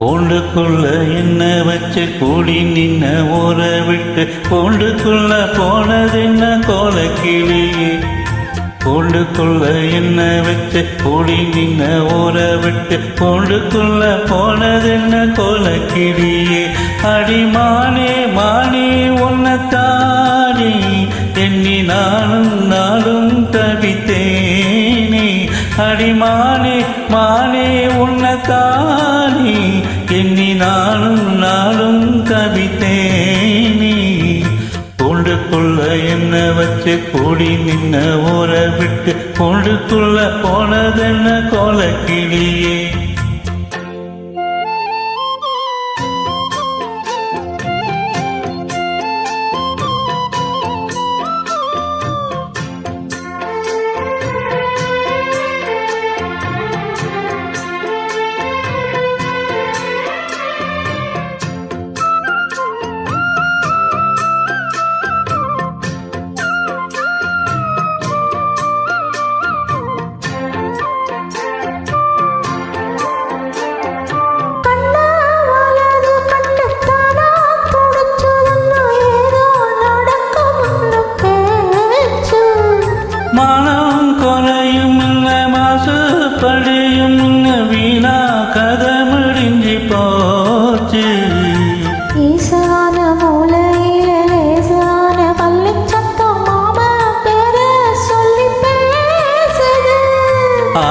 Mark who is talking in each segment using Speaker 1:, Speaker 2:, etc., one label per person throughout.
Speaker 1: கூண்டுக்குள்ள என்ன வச்சு கூடி நின்ன ஊற விட்டு? கூண்டுக்குள்ள போனதென்ன கோலக்கிளியே? கொள்ள என்ன வச்சு கூடி நின்ன ஊற விட்டு? கூண்டுக்குள்ள போனதென்ன கோலக்கிளியே? அடிமானே மானே உன்னத்தானே எண்ணி நானும் நாளும் தவித்தேனே. அடிமானே மானே உன்னத்தானே நாளும் நாளும் தவித்தேனே கூண்டுக்குள்ள என்ன வச்சு கூடி நின்ன ஊற விட்டு கூண்டுக்குள்ள போனதென்ன கோலக்கிளியே.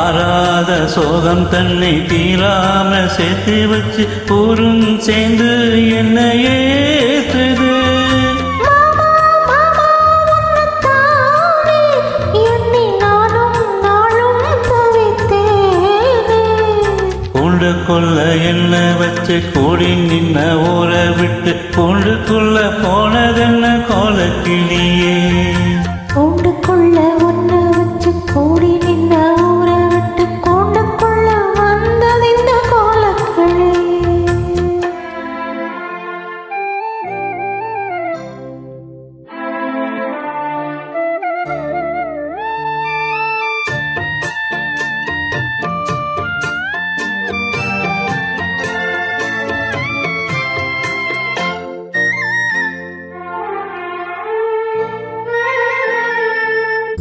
Speaker 1: ஆறாத சோகம் தன்னை தீராம சேர்த்து வச்சு ஊரும் சேர்ந்து என்ன ஏற்றுது. கூண்டுக்குள்ள என்ன வச்சு கூடி நின்ன ஊற விட்டு கூண்டுக்குள்ள போனதென்ன கோலக்கிளியே.
Speaker 2: கூண்டுக்குள்ள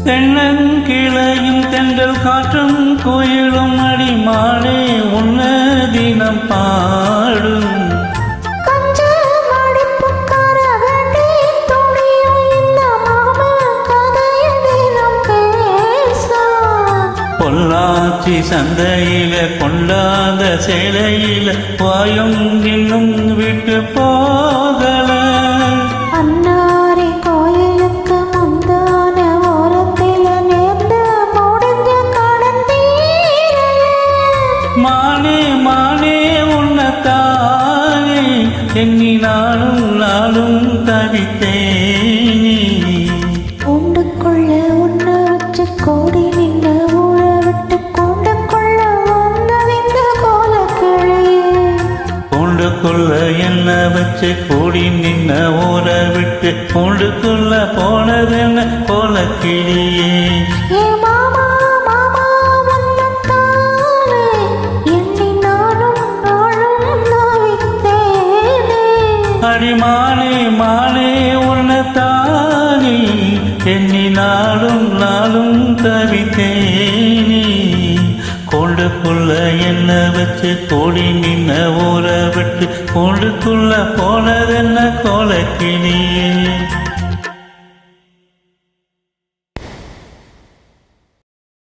Speaker 1: தென்னங்கிளையும் தென்றல் காற்றும் கோயிலும் அடிமானே உன்ன தினம் பாடும். பொள்ளாச்சி சந்தையில கொண்டாத சேலையில வாயும் இன்னும் விட்டு போகல எண்ணி நாளும் நாளும் தவித்தேனே.
Speaker 2: கூண்டுக்குள்ள ஒண்ணு வச்சு கூடி நின்ன ஊற விட்டு கூண்டுக்குள்ள வந்ததிந்த கோலக்கிளியே
Speaker 1: கூண்டுக்குள்ள என்ன வச்சு கூடி நின்ன ஊற விட்டு கூண்டுக்குள்ள போனதென்ன கோலக்கிளியே.
Speaker 2: அடி
Speaker 1: மானே மானே உன்னை தானே எண்ணி நாளும் நாளும் தவித்தேனே. கூண்டுக்குள்ள என்ன வச்சு கோடி நின்ன ஊற விட்டு கூண்டுக்குள்ள போனதென்ன கோலக்கினி?